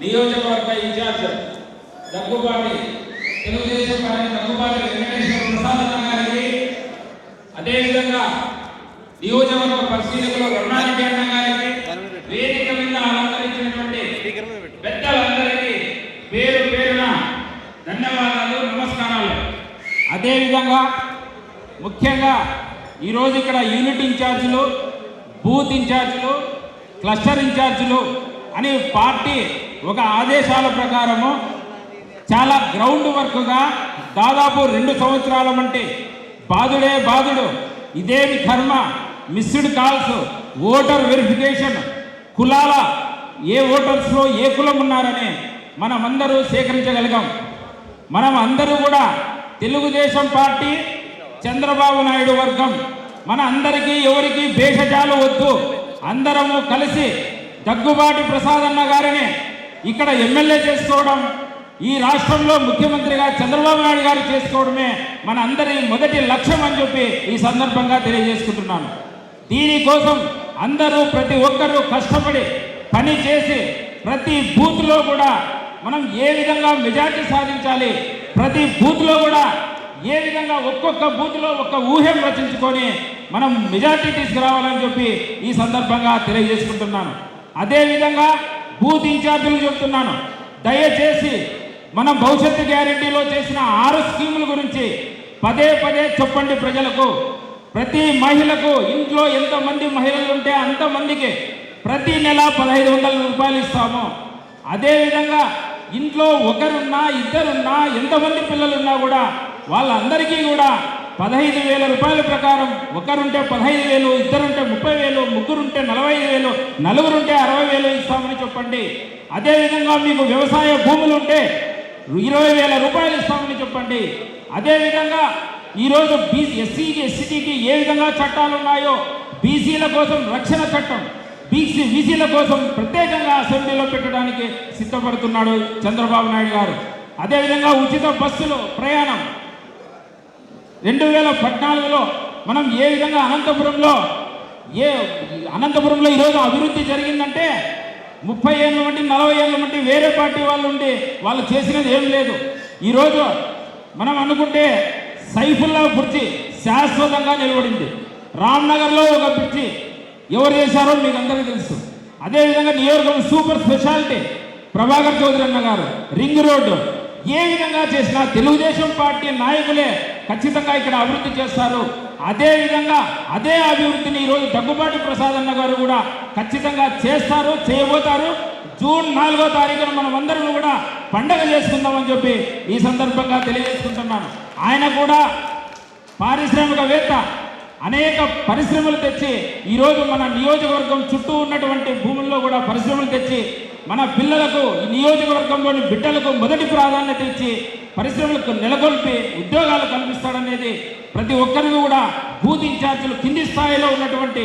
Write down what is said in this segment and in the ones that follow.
నియోజకవర్గ in charge Daggubati Telugu Desam party Daggubati Venkateswara Prasad అన్న గారికి అదేవిధంగా నియోజకవర్గ పరిశీలకులు రుణానికి అన్న గారికి వేదిక మీద అలంకరించినటువంటి పెద్దలందరికీ పేరు పేరున ధన్యవాదాలు నమస్కారాలు. అదేవిధంగా ముఖ్యంగా ఈరోజు ఇక్కడ యూనిట్ ఇన్ఛార్జీలు బూత్ ఇన్ఛార్జీలు క్లస్టర్ ఇన్ఛార్జీలు అని పార్టీ ఒక ఆదేశాల ప్రకారము చాలా గ్రౌండ్ వర్క్గా దాదాపు రెండు సంవత్సరాల అంటే బాధుడే బాధుడు ఇదేమి కర్మ మిస్డ్ కాల్స్ ఓటర్ వెరిఫికేషన్ కులాల ఏ ఓటర్స్లో ఏ కులం ఉన్నారని మనమందరూ సేకరించగలిగాం. మనం అందరూ కూడా తెలుగుదేశం పార్టీ చంద్రబాబు నాయుడు వర్గం మన అందరికీ ఎవరికి భేషజాలు వద్దు అందరము కలిసి దగ్గుబాటి ప్రసాదన్న గారిని ఇక్కడ ఎమ్మెల్యే చేసుకోవడం ఈ రాష్ట్రంలో ముఖ్యమంత్రిగా చంద్రబాబు నాయుడు గారు చేసుకోవడమే మన అందరి మొదటి లక్ష్యం అని చెప్పి ఈ సందర్భంగా తెలియజేసుకుంటున్నాను. దీనికోసం అందరూ ప్రతి ఒక్కరూ కష్టపడి పని చేసి ప్రతి బూత్లో కూడా మనం ఏ విధంగా మెజార్టీ సాధించాలి ప్రతి బూత్లో కూడా ఏ విధంగా ఒక్కొక్క బూత్లో ఒక్క ఊహ్యం రచించుకొని మనం మెజార్టీ తీసుకురావాలని చెప్పి ఈ సందర్భంగా తెలియజేసుకుంటున్నాను. అదేవిధంగా బూత్ ఇన్ఛార్జీలు చెప్తున్నాను. దయచేసి మనం భవిష్యత్తు గ్యారెంటీలో చేసిన ఆరు స్కీముల గురించి పదే పదే చెప్పండి ప్రజలకు. ప్రతి మహిళకు ఇంట్లో ఎంతమంది మహిళలు ఉంటే అంతమందికి ప్రతి నెల పదహైదు వందల రూపాయలు ఇస్తాము. అదేవిధంగా ఇంట్లో ఒకరున్నా ఇద్దరున్నా ఎంతమంది పిల్లలున్నా కూడా వాళ్ళందరికీ కూడా పదహైదు వేల రూపాయల ప్రకారం ఒకరుంటే పదహైదు వేలు ఇద్దరుంటే ముగ్గురుంటే నలభై వేలు నలుగురుంటే అరవై వేలు ఇస్తామని చెప్పండి. అదేవిధంగా మీకు వ్యవసాయ భూములు ఉంటే ఇరవై వేల రూపాయలు ఇస్తామని చెప్పండి. అదేవిధంగా ఈరోజు బీసీ ఎస్సీకి ఎస్సీటీకి ఏ విధంగా చట్టాలు ఉన్నాయో బీసీల కోసం రక్షణ చట్టం బీసీ బీసీల కోసం ప్రత్యేకంగా అసెంబ్లీలో పెట్టడానికి సిద్ధపడుతున్నాడు చంద్రబాబు నాయుడు గారు. అదేవిధంగా ఉచిత బస్సులు ప్రయాణం. రెండు వేల పద్నాలుగులో మనం ఏ విధంగా అనంతపురంలో ఏ అనంతపురంలో ఈరోజు అభివృద్ధి జరిగిందంటే ముప్పై ఏళ్ళ బట్టి నలభై ఏళ్ళ బట్టి వేరే పార్టీ వాళ్ళు ఉండి వాళ్ళు చేసినది ఏం లేదు. ఈరోజు మనం అనుకుంటే సైఫుల్లా బ్రిడ్జి శాశ్వతంగా నిలబడింది. రామ్నగర్లో ఒక బ్రిడ్జి ఎవరు చేశారో మీకు అందరికీ తెలుసు. అదేవిధంగా నియోజకవర్గం సూపర్ స్పెషాలిటీ ప్రభాకర్ చౌదరి అన్న గారు రింగ్ రోడ్డు ఏ విధంగా చేసినా తెలుగుదేశం పార్టీ నాయకులే ఖచ్చితంగా ఇక్కడ అభివృద్ధి చేస్తారు. అదే విధంగా అదే అభివృద్ధిని ఈరోజు దగ్గుబాటి ప్రసాద్ అన్న గారు కూడా ఖచ్చితంగా చేస్తారు చేయబోతారు. జూన్ నాలుగో తారీఖున మనం అందరం కూడా పండగ చేసుకుందామని చెప్పి ఈ సందర్భంగా తెలియజేసుకుంటున్నాను. ఆయన కూడా పారిశ్రామికవేత్త అనేక పరిశ్రమలు తెచ్చి ఈరోజు మన నియోజకవర్గం చుట్టూ ఉన్నటువంటి భూముల్లో కూడా పరిశ్రమలు తెచ్చి మన పిల్లలకు ఈ నియోజకవర్గంలోని బిడ్డలకు మొదటి ప్రాధాన్యత ఇచ్చి పరిశ్రమలకు నెలకొల్పి ఉద్యోగాలు కల్పిస్తాడనేది ప్రతి ఒక్కరికి కూడా బూత్ ఇన్ఛార్జీలు కింది స్థాయిలో ఉన్నటువంటి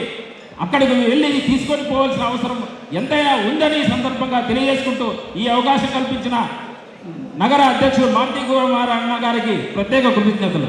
అక్కడికి వెళ్ళి తీసుకొని పోవాల్సిన అవసరం ఎంతైనా ఉందని సందర్భంగా తెలియజేసుకుంటూ ఈ అవకాశం కల్పించిన నగర అధ్యక్షుడు మాంతి కుమార్ అన్న గారికి ప్రత్యేక కృతజ్ఞతలు.